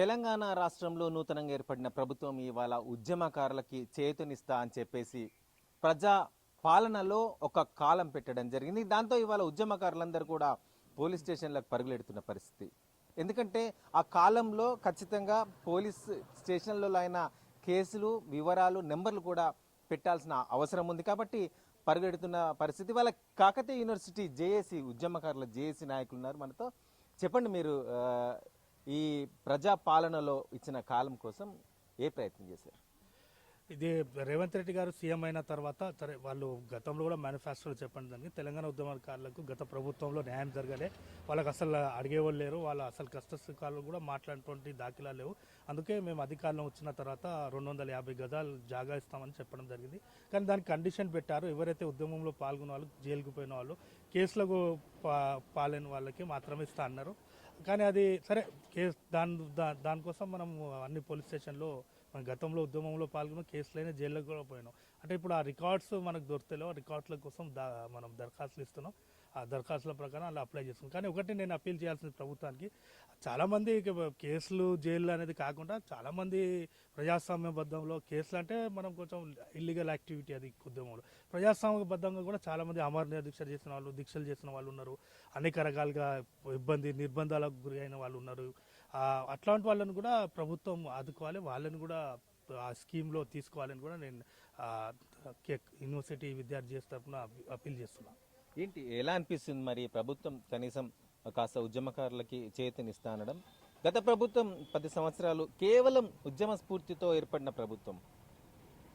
తెలంగాణ రాష్ట్రంలో నూతనంగా ఏర్పడిన ప్రభుత్వం ఇవాళ ఉద్యమకారులకి చేతునిస్తా అని చెప్పేసి ప్రజా పాలనలో ఒక కాలం పెట్టడం జరిగింది. దాంతో ఇవాళ ఉద్యమకారులందరూ కూడా పోలీస్ స్టేషన్లకు పరుగులెడుతున్న పరిస్థితి. ఎందుకంటే ఆ కాలంలో ఖచ్చితంగా పోలీస్ స్టేషన్లలో అయిన కేసులు వివరాలు నెంబర్లు కూడా పెట్టాల్సిన అవసరం ఉంది. కాబట్టి పరుగెడుతున్న పరిస్థితి వాళ్ళ కాకతీయ యూనివర్సిటీ జేఏసీ ఉద్యమకారుల జేఏసీ నాయకులు ఉన్నారు. మనతో చెప్పండి మీరు ఈ ప్రజా పాలనలో ఇచ్చిన కాలం కోసం ఏ ప్రయత్నం చేశారు? ఇది రేవంత్ రెడ్డి గారు సీఎం అయిన తర్వాత సరే వాళ్ళు గతంలో కూడా మేనిఫెస్టోలో చెప్పండి దానికి. తెలంగాణ ఉద్యమకారులకు గత ప్రభుత్వంలో న్యాయం జరగలే. వాళ్ళకి అసలు అడిగేవాళ్ళు లేరు. వాళ్ళ అసలు కష్టసుఖాలు కూడా మాట్లాడినటువంటి దాఖలా లేవు. అందుకే మేము అధికారంలో వచ్చిన తర్వాత రెండు వందల యాభై గజాలు జాగా ఇస్తామని చెప్పడం జరిగింది. కానీ దానికి కండిషన్ పెట్టారు. ఎవరైతే ఉద్యమంలో పాల్గొన్న వాళ్ళు జైలుకు పోయిన వాళ్ళు కేసులకు పా పాలైన వాళ్ళకి మాత్రమే ఇస్తా అన్నారు. కానీ అది సరే కేసు దాని దా- దానికోసం మనం అన్ని పోలీస్ స్టేషన్లో మన గతంలో ఉద్యమంలో పాల్గొన్న కేసులైనా జైల్లోకి కూడా పోయినాం. అంటే ఇప్పుడు ఆ రికార్డ్స్ మనకు దొరుకుతాయో రికార్డుల కోసం దా మనం దరఖాస్తులు ఇస్తున్నాం. ఆ దరఖాస్తుల ప్రకారం అలా అప్లై చేస్తున్నాం కానీ ఒకటి నేను అప్పీల్ చేయాల్సింది ప్రభుత్వానికి చాలామంది కేసులు జైలు అనేది కాకుండా చాలామంది ప్రజాస్వామ్యబద్ధంలో కేసులు అంటే మనం కొంచెం ఇల్లీగల్ యాక్టివిటీ అది ఉద్యమంలో. ప్రజాస్వామ్యబద్ధంగా కూడా చాలామంది అమరణ దీక్ష చేసిన వాళ్ళు దీక్షలు చేసిన వాళ్ళు ఉన్నారు. అనేక రకాలుగా ఇబ్బంది నిర్బంధాలకు గురి అయిన వాళ్ళు ఉన్నారు. అట్లాంటి వాళ్ళని కూడా ప్రభుత్వం ఆదుకోవాలి. వాళ్ళని కూడా ఆ స్కీమ్లో తీసుకోవాలని కూడా నేను యూనివర్సిటీ విద్యార్థి చేసే తరఫున అప్పీల్ చేస్తున్నాను ఏంటి ఎలా అనిపిస్తుంది మరి ప్రభుత్వం కనీసం కాస్త ఉద్యమకారులకి చేతినిస్తా అనడం? గత ప్రభుత్వం పది సంవత్సరాలు కేవలం ఉద్యమ స్ఫూర్తితో ఏర్పడిన ప్రభుత్వం.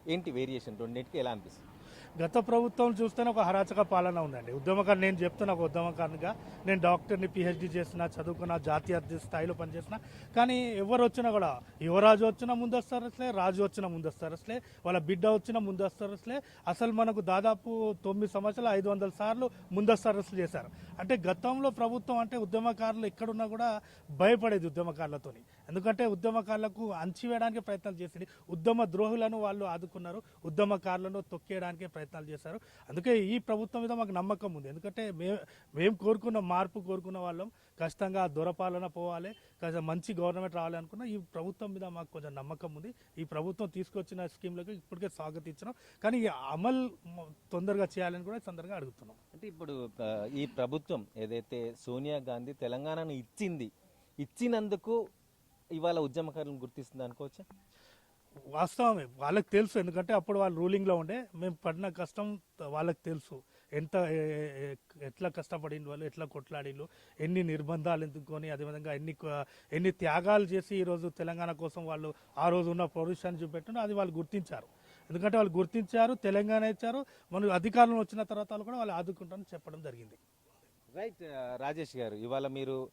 ఏంటి వేరియేషన్ రెండింటికి ఎలా అనిపిస్తుంది? గత ప్రభుత్వం చూస్తేనే ఒక హరాచక పాలన ఉందండి. ఉద్యమకారు నేను చెప్తున్నా ఒక ఉద్యమకారునిగా. నేను డాక్టర్ని పిహెచ్డి చేసిన చదువుకున్న జాతీయ స్థాయిలో పనిచేసిన కానీ ఎవరు వచ్చినా కూడా యువరాజు వచ్చినా ముందు వస్తారు అసలే రాజు వచ్చినా ముందు వస్తారు అసలే వాళ్ళ బిడ్డ వచ్చినా ముందు వస్తారు అసలే అసలు మనకు దాదాపు తొమ్మిది సంవత్సరాలు ఐదు వందల సార్లు ముందస్తు అరెస్టులు చేశారు. అంటే గతంలో ప్రభుత్వం అంటే ఉద్యమకారులు ఎక్కడున్నా కూడా భయపడేది ఉద్యమకారులతోని. ఎందుకంటే ఉద్యమకారులకు అంచివేయడానికి ప్రయత్నాలు చేసింది. ఉద్యమ ద్రోహులను వాళ్ళు ఆదుకున్నారు. ఉద్యమకారులను తొక్కేయడానికి ప్రయత్నాలు చేశారు. అందుకే ఈ ప్రభుత్వం మీద మాకు నమ్మకం ఉంది. ఎందుకంటే మేము మేము కోరుకున్న మార్పు కోరుకున్న వాళ్ళం. ఖచ్చితంగా దొరపాలన పోవాలి. కాస్త మంచి గవర్నమెంట్ రావాలి అనుకున్న ఈ ప్రభుత్వం మీద మాకు కొంచెం నమ్మకం ఉంది. ఈ ప్రభుత్వం తీసుకొచ్చిన స్కీమ్లకు ఇప్పటికే స్వాగతించినాం కానీ ఈ అమలు తొందరగా చేయాలని కూడా తొందరగా అడుగుతున్నాం. అంటే ఇప్పుడు ఈ ప్రభుత్వం ఏదైతే సోనియా గాంధీ తెలంగాణను ఇచ్చింది ఇచ్చినందుకు ఇవాళ ఉద్యమకారులను గుర్తిస్తుంది అనుకోవచ్చా? వాస్తవమే. వాళ్ళకి తెలుసు. ఎందుకంటే అప్పుడు వాళ్ళు రూలింగ్లో ఉండే. మేము పడిన కష్టం వాళ్ళకి తెలుసు. ఎంత ఎట్లా కష్టపడిండు వాళ్ళు ఎట్లా కొట్లాడిండు ఎన్ని నిర్బంధాలు ఎందుకొని అదేవిధంగా ఎన్ని ఎన్ని త్యాగాలు చేసి ఈరోజు తెలంగాణ కోసం వాళ్ళు ఆ రోజు ఉన్న పొజిషన్ చూపెట్టిన అది వాళ్ళు గుర్తించారు. ఎందుకంటే వాళ్ళు గుర్తించారు తెలంగాణ ఇచ్చారు. మనం అధికారంలో వచ్చిన తర్వాత వాళ్ళు కూడా వాళ్ళు ఆదుకుంటారని చెప్పడం జరిగింది. రైట్ రాజేష్ గారు ఇవాళ మీరు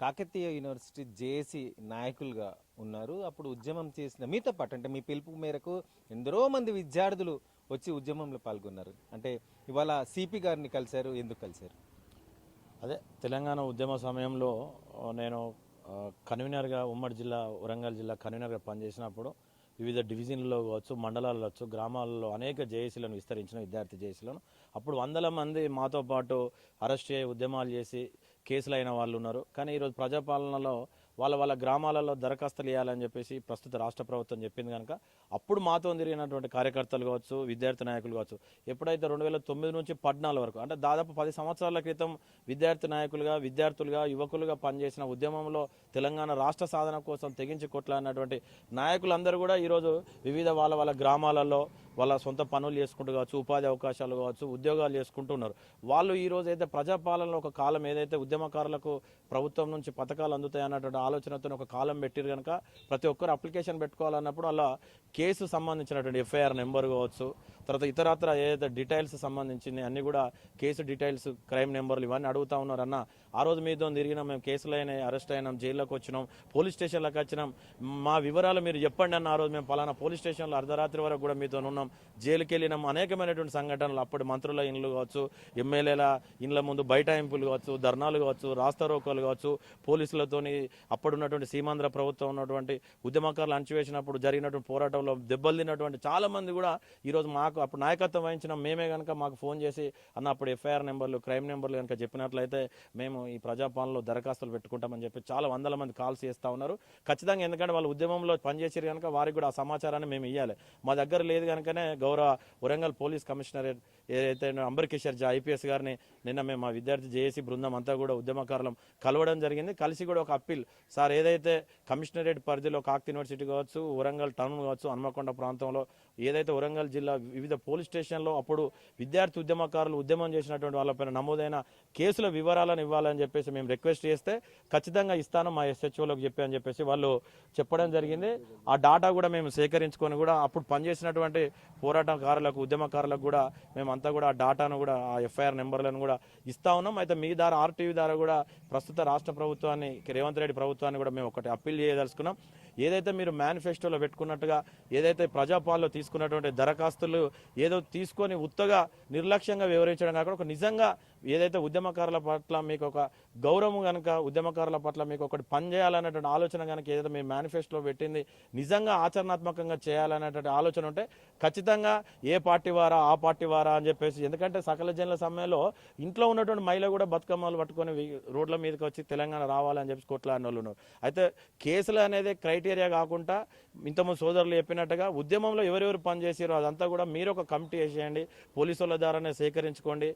కాకతీయ యూనివర్సిటీ జేఏసీ నాయకులుగా ఉన్నారు. అప్పుడు ఉద్యమం చేసిన మీతో పాటు అంటే మీ పిలుపు మేరకు ఎందరో మంది విద్యార్థులు వచ్చి ఉద్యమంలో పాల్గొన్నారు. అంటే ఇవాళ సిపి గారిని కలిశారు ఎందుకు కలిశారు? అదే తెలంగాణ ఉద్యమ సమయంలో నేను కన్వీనర్గా ఉమ్మడి జిల్లా వరంగల్ జిల్లా కన్వీనర్గా పనిచేసినప్పుడు వివిధ డివిజన్లలో కావచ్చు మండలాల్లో కావచ్చు గ్రామాలలో అనేక జేఏసీలను విస్తరించిన విద్యార్థి జేఏసీలను. అప్పుడు వందల మంది మాతో పాటు అరెస్ట్ చేసి ఉద్యమాలు చేసి కేసులు అయిన వాళ్ళు ఉన్నారు. కానీ ఈరోజు ప్రజాపాలనలో వాళ్ళ వాళ్ళ గ్రామాలలో దరఖాస్తులు వేయాలని చెప్పేసి ప్రస్తుత రాష్ట్ర ప్రభుత్వం చెప్పింది కనుక అప్పుడు మాతో తిరిగినటువంటి కార్యకర్తలు కావచ్చు విద్యార్థి నాయకులు కావచ్చు ఎప్పుడైతే రెండు వేల తొమ్మిది నుంచి పద్నాలుగు వరకు అంటే దాదాపు పది సంవత్సరాల క్రితం విద్యార్థి నాయకులుగా విద్యార్థులుగా యువకులుగా పనిచేసిన ఉద్యమంలో తెలంగాణ రాష్ట్ర సాధన కోసం తెగించి కొట్లాడినటువంటి నాయకులందరూ కూడా ఈరోజు వివిధ వాళ్ళ వాళ్ళ గ్రామాలలో వాళ్ళ సొంత పనులు చేసుకుంటూ కావచ్చు ఉపాధి అవకాశాలు కావచ్చు ఉద్యోగాలు చేసుకుంటూ ఉన్నారు. వాళ్ళు ఈ రోజు అయితే ప్రజాపాలనలో ఒక కాలం ఏదైతే ఉద్యమకారులకు ప్రభుత్వం నుంచి పథకాలు అందుతాయి అన్నటువంటి ఆలోచనతో ఒక కాలం పెట్టిరు కనుక ప్రతి ఒక్కరు అప్లికేషన్ పెట్టుకోవాలన్నప్పుడు అలా కేసు సంబంధించినటువంటి ఎఫ్ఐఆర్ నెంబర్ కావచ్చు తర్వాత ఇతరత్ర ఏదైతే డీటెయిల్స్ సంబంధించింది అన్ని కూడా కేసు డీటెయిల్స్ క్రైమ్ నెంబర్లు ఇవన్నీ అడుగుతా ఉన్నారు అన్న ఆ రోజు మీతో తిరిగినాం మేము కేసులు అయినాయి అరెస్ట్ అయినాం జైల్లోకి వచ్చినాం పోలీస్ స్టేషన్లకు వచ్చినాం. మా వివరాలు మీరు చెప్పండి అన్న ఆ రోజు మేము పలానా పోలీస్ స్టేషన్లో అర్ధరాత్రి వరకు కూడా మీతో ఉన్నాం జైలుకి వెళ్ళినాం అనేకమైనటువంటి సంఘటనలు అప్పటి మంత్రుల ఇండ్లు కావచ్చు ఎమ్మెల్యేల ఇండ్ల ముందు బైఠాయింపులు కావచ్చు ధర్నాలు కావచ్చు రాస్తారోకాలు కావచ్చు పోలీసులతోని అప్పుడున్నటువంటి సీమాంధ్ర ప్రభుత్వం ఉన్నటువంటి ఉద్యమకారులు అణచివేసినప్పుడు జరిగినటువంటి పోరాటంలో దెబ్బలు తిన్నటువంటి చాలా మంది కూడా ఈరోజు మాకు అప్పుడు నాయకత్వం వహించిన మేమే కనుక మాకు ఫోన్ చేసి అన్న అప్పుడు ఎఫ్ఐఆర్ నెంబర్లు క్రైమ్ నెంబర్లు కనుక చెప్పినట్లయితే మేము ఈ ప్రజాపాలనలో దరఖాస్తులు పెట్టుకుంటామని చెప్పి చాలా వందల మంది కాల్స్ చేస్తూ ఉన్నారు. ఖచ్చితంగా ఎందుకంటే వాళ్ళు ఉద్యమంలో పనిచేసారు కనుక వారికి కూడా ఆ సమాచారాన్ని మేము ఇవ్వాలి మా దగ్గర లేదు వెంటనే గౌరవ వరంగల్ పోలీస్ కమిషనరేట్ ఏదైతే అంబర్కిషోర్ జా ఐపీఎస్ గారిని నిన్న మేము మా విద్యార్థి జేఏసీ బృందం అంతా కూడా ఉద్యమకారులం కలవడం జరిగింది. కలిసి కూడా ఒక అప్పీల్. సార్ ఏదైతే కమిషనరేట్ పరిధిలో కాక్ యూనివర్సిటీ కావచ్చు వరంగల్ టౌన్ కావచ్చు హన్మకొండ ప్రాంతంలో ఏదైతే వరంగల్ జిల్లా వివిధ పోలీస్ స్టేషన్లో అప్పుడు విద్యార్థి ఉద్యమకారులు ఉద్యమం చేసినటువంటి వాళ్ళపైన నమోదైన కేసుల వివరాలను ఇవ్వాలని చెప్పేసి మేము రిక్వెస్ట్ చేస్తే ఖచ్చితంగా ఇస్తాను మా ఎస్హెచ్ఓలకు చెప్పి అని చెప్పేసి వాళ్ళు చెప్పడం జరిగింది. ఆ డాటా కూడా మేము సేకరించుకొని కూడా అప్పుడు పనిచేసినటువంటి పోరాటకారులకు ఉద్యమకారులకు కూడా మేము మేమంతా కూడా ఆ డాటాను కూడా ఆ ఎఫ్ఐఆర్ నెంబర్లను కూడా ఇస్తా ఉన్నాం. అయితే మీ ద్వారా ఆర్టీవీ ద్వారా కూడా ప్రస్తుత రాష్ట్ర ప్రభుత్వాన్ని రేవంత్ రెడ్డి ప్రభుత్వాన్ని కూడా మేము ఒకటి అప్పీల్ చేయదలుచుకున్నాం. ఏదైతే మీరు మేనిఫెస్టోలో పెట్టుకున్నట్టుగా ఏదైతే ప్రజాపాలలో తీసుకున్నటువంటి దరఖాస్తులు ఏదో తీసుకొని ఉత్తగా నిర్లక్ష్యంగా వివరించడం కాకుండా ఒక నిజంగా ఏదైతే ఉద్యమకారుల పట్ల మీకు ఒక గౌరవం కనుక ఉద్యమకారుల పట్ల మీకు ఒకటి పనిచేయాలనేటువంటి ఆలోచన కనుక ఏదైతే మీ మేనిఫెస్టోలో పెట్టింది నిజంగా ఆచరణాత్మకంగా చేయాలనేటువంటి ఆలోచన ఉంటే ఖచ్చితంగా ఏ పార్టీ వారా ఆ పార్టీ వారా అని చెప్పేసి ఎందుకంటే సకల జనుల సమయంలో ఇంట్లో ఉన్నటువంటి మహిళ కూడా బతుకమ్మలు పట్టుకొని రోడ్ల మీదకి వచ్చి తెలంగాణ రావాలని చెప్పి కొట్లాడిన వాళ్ళు ఉన్నారు అయితే కేసులు అనేది క్రైటీరియా కాకుండా ఇంతకుముందు సోదరులు చెప్పినట్టుగా ఉద్యమంలో ఎవరెవరు పనిచేసారో అదంతా కూడా మీరు ఒక కమిటీ వేసేయండి పోలీసు వాళ్ళ ద్వారానే సేకరించుకోండి.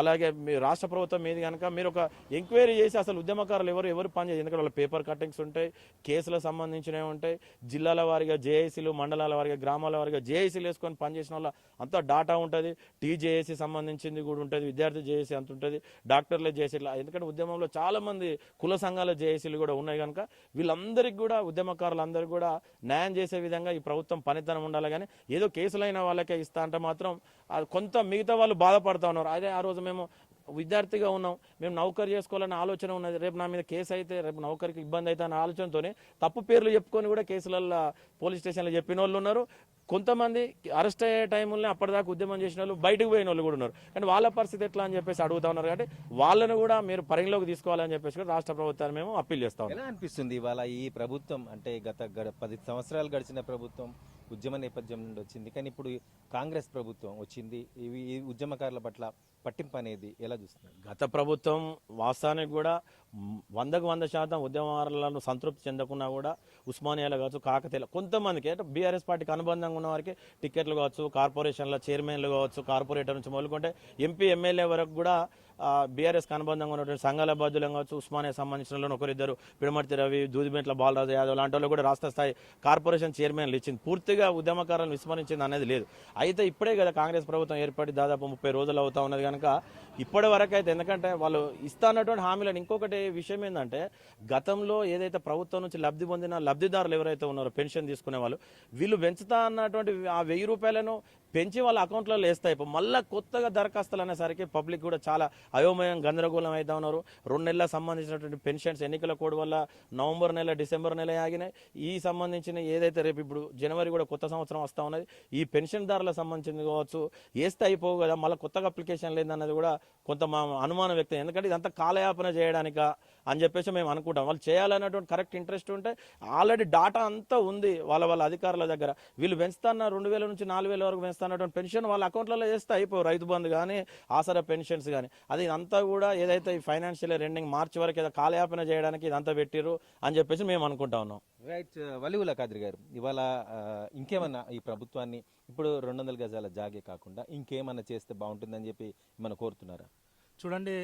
అలాగే మీ రాష్ట్ర ప్రభుత్వం మీద కనుక మీరు ఒక ఎంక్వైరీ చేసి అసలు ఉద్యమకారులు ఎవరు ఎవరు పనిచేసి ఎందుకంటే వాళ్ళ పేపర్ కట్టింగ్స్ ఉంటాయి కేసులకు సంబంధించినవి ఉంటాయి జిల్లాల వారిగా జేఏసీలు మండలాల వారిగా గ్రామాల వారిగా జేఏసీలు వేసుకొని పనిచేసిన వాళ్ళ అంతా డాటా ఉంటుంది. టీజేఏసీ సంబంధించింది కూడా ఉంటుంది విద్యార్థి జేఏసీ అంత ఉంటుంది డాక్టర్లే జేఏసీ ఎందుకంటే ఉద్యమంలో చాలా మంది కుల సంఘాల జేఏసీలు కూడా ఉన్నాయి కనుక వీళ్ళందరికీ కూడా ఉద్యమకారులు ఉద్యమకారులందరికీ కూడా న్యాయం చేసే విధంగా ఈ ప్రభుత్వం పనితనం ఉండాలి కానీ ఏదో కేసులైన వాళ్ళకే ఇస్తా అంటే మాత్రం అది కొంత మిగతా వాళ్ళు బాధపడతా ఉన్నారు. అదే ఆ రోజు మేము విద్యార్థిగా ఉన్నాం. మేము నౌకరీ చేసుకోవాలనే ఆలోచన ఉన్నది. రేపు నా మీద కేసు అయితే రేపు నౌకరికి ఇబ్బంది అయితే అనే ఆలోచనతోనే తప్పు పేర్లు చెప్పుకొని కూడా కేసులలో పోలీస్ స్టేషన్లో చెప్పిన వాళ్ళు ఉన్నారు. కొంతమంది అరెస్ట్ అయ్యే టైంలోనే అప్పటిదాకా ఉద్యమం చేసిన వాళ్ళు బయటకు పోయిన వాళ్ళు కూడా ఉన్నారు. కానీ వాళ్ళ పరిస్థితి ఎట్లా అని చెప్పేసి అడుగుతా ఉన్నారు కాబట్టి వాళ్ళను కూడా మీరు పరిగణలోకి తీసుకోవాలని చెప్పేసి కూడా రాష్ట్ర ప్రభుత్వాన్ని మేము అప్పీల్ చేస్తా ఉన్నాం. ఎలా అనిపిస్తుంది ఇవాళ ఈ ప్రభుత్వం? అంటే గత గడ- పది సంవత్సరాలు గడిచిన ప్రభుత్వం ఉద్యమ నేపథ్యం నుండి వచ్చింది. కానీ ఇప్పుడు కాంగ్రెస్ ప్రభుత్వం వచ్చింది. ఇవి ఈ ఉద్యమకారుల పట్ల పట్టింపు అనేది ఎలా చూస్తున్నారు? గత ప్రభుత్వం వాస్తవానికి కూడా వందకు వంద శాతం ఉద్యమాలను సంతృప్తి చెందకున్నా కూడా ఉస్మానియాలో కావచ్చు కాకతీయ కొంతమందికి అంటే బీఆర్ఎస్ పార్టీకి అనుబంధంగా ఉన్న వారికి టికెట్లు కావచ్చు కార్పొరేషన్ల చైర్మన్లు కావచ్చు కార్పొరేటర్ నుంచి మొదలుకుంటే ఎంపీ ఎమ్మెల్యే వరకు కూడా బీఆర్ఎస్ అనుబంధంగా ఉన్నటువంటి సంఘాల బాధ్యులు కావచ్చు ఉస్మానియా సంబంధించిన ఒకరిద్దరు పిడమర్తి రవి దూదిమెట్ల బాలరాజు యాదవ్ లాంటి వాళ్ళు కూడా రాష్ట్ర స్థాయి కార్పొరేషన్ చైర్మన్లు ఇచ్చింది. పూర్తిగా ఉద్యమకారులను విస్మరించింది అనేది లేదు. అయితే ఇప్పుడే కదా కాంగ్రెస్ ప్రభుత్వం ఏర్పడి దాదాపు ముప్పై రోజులు అవుతా ఉన్నది కనుక ఇప్పటి వరకు అయితే ఎందుకంటే వాళ్ళు ఇస్తానటువంటి హామీలను ఇంకొకటి విషయం ఏంటంటే గతంలో ఏదైతే ప్రభుత్వం నుంచి లబ్ధి పొందిన లబ్ధిదారులు ఎవరైతే ఉన్నారో పెన్షన్ తీసుకునే వాళ్ళు వీళ్ళు పెంచుతా అన్నటువంటి ఆ వెయ్యి రూపాయలను పెంచి వాళ్ళ అకౌంట్లలో వేస్తాయి ఇప్పుడు మళ్ళీ కొత్తగా దరఖాస్తులు అనేసరికి పబ్లిక్ కూడా చాలా అయోమయం గందరగోళం అవుతా ఉన్నారు. రెండు నెలల సంబంధించినటువంటి పెన్షన్స్ ఎన్నికల కోడ్ వల్ల నవంబర్ నెల డిసెంబర్ నెల ఆగినాయి. ఈ సంబంధించిన ఏదైతే రేపు ఇప్పుడు జనవరి కూడా కొత్త సంవత్సరం వస్తూ ఉన్నది ఈ పెన్షన్దారులకు సంబంధించింది కావచ్చు వేస్తే అయిపోవు కదా మళ్ళీ కొత్తగా అప్లికేషన్ లేదన్నది కూడా కొంత మా అనుమానం వ్యక్తం. ఎందుకంటే ఇదంతా కాలయాపన చేయడానిక అని చెప్పేసి మేము అనుకుంటాం. వాళ్ళు చేయాలన్నటువంటి కరెక్ట్ ఇంట్రెస్ట్ ఉంటే ఆల్రెడీ డాటా అంతా ఉంది వాళ్ళ వాళ్ళ అధికారుల దగ్గర. వీళ్ళు పెంచుతాన్న రెండు వేల నుంచి నాలుగు వేల వరకు పెంచుతున్నటువంటి పెన్షన్ వాళ్ళ అకౌంట్లలో వేస్తే అయిపోయి రైతు బంధు కానీ ఆసరా పెన్షన్స్ కానీ అది అంతా కూడా ఏదైతే ఈ ఫైనాన్షియల్ రెండింగ్ మార్చి వరకు ఏదో కాలయాపన చేయడానికి ఇదంతా పెట్టిర్రు అని చెప్పేసి మేము అనుకుంటా ఉన్నాం. రైట్. వలివుల కాద్రి గారు ఇవాళ ఇంకేమన్నా ఈ ప్రభుత్వాన్ని ఇప్పుడు రెండు వందల గజాల జాగే కాకుండా ఇంకేమన్నా చేస్తే బాగుంటుందని చెప్పి మనం కోరుతున్నారా? చూడండి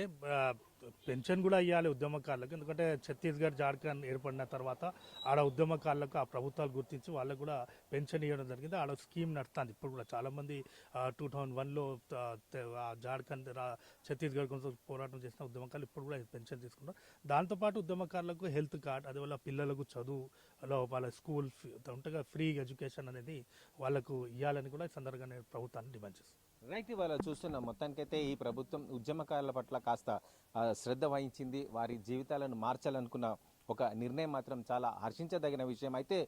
పెన్షన్ కూడా ఇవ్వాలి ఉద్యమకారులకు. ఎందుకంటే ఛత్తీస్గఢ్ జార్ఖండ్ ఏర్పడిన తర్వాత ఆడ ఉద్యమకారులకు ఆ ప్రభుత్వాలు గుర్తించి వాళ్ళకు కూడా పెన్షన్ ఇవ్వడం జరిగింది. ఆడ స్కీమ్ నడుస్తుంది ఇప్పుడు కూడా. చాలామంది టూ థౌజండ్ వన్లో జార్ఖండ్ ఛత్తీస్గఢ్ కోసం పోరాటం చేసిన ఉద్యమకారులు ఇప్పుడు కూడా పెన్షన్ తీసుకుంటారు దాంతోపాటు ఉద్యమకారులకు హెల్త్ కార్డ్ అదే పిల్లలకు చదువులో వాళ్ళ స్కూల్ ఫీ ఉంటగా ఫ్రీ ఎడ్యుకేషన్ అనేది వాళ్ళకు ఇవ్వాలని కూడా ఈ సందర్భంగా నేను ప్రభుత్వాన్ని డిమాండ్ చేస్తాను రైట్ ఇవాళ చూస్తున్నాం మొత్తానికైతే ఈ ప్రభుత్వం ఉద్యమకారుల పట్ల కాస్త శ్రద్ధ వహించింది. వారి జీవితాలను మార్చాలనుకున్న ఒక నిర్ణయం మాత్రం చాలా హర్షించదగిన విషయం. అయితే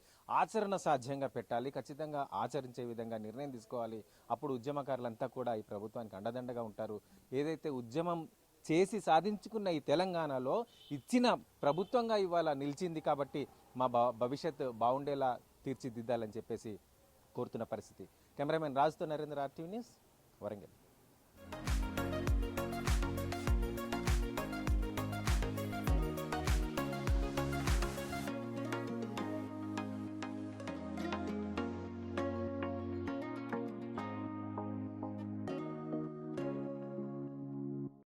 ఆచరణ సాధ్యంగా పెట్టాలి. ఖచ్చితంగా ఆచరించే విధంగా నిర్ణయం తీసుకోవాలి. అప్పుడు ఉద్యమకారులంతా కూడా ఈ ప్రభుత్వానికి అండదండగా ఉంటారు. ఏదైతే ఉద్యమం చేసి సాధించుకున్న ఈ తెలంగాణలో ఇచ్చిన ప్రభుత్వంగా ఇవాళ నిలిచింది కాబట్టి మా భవిష్యత్ భవిష్యత్తు బాగుండేలా తీర్చిదిద్దాలని చెప్పేసి కోరుతున్న పరిస్థితి. కెమెరామెన్ రాజుతో నరేంద్ర ఆర్టీవీ న్యూస్. వరంగల్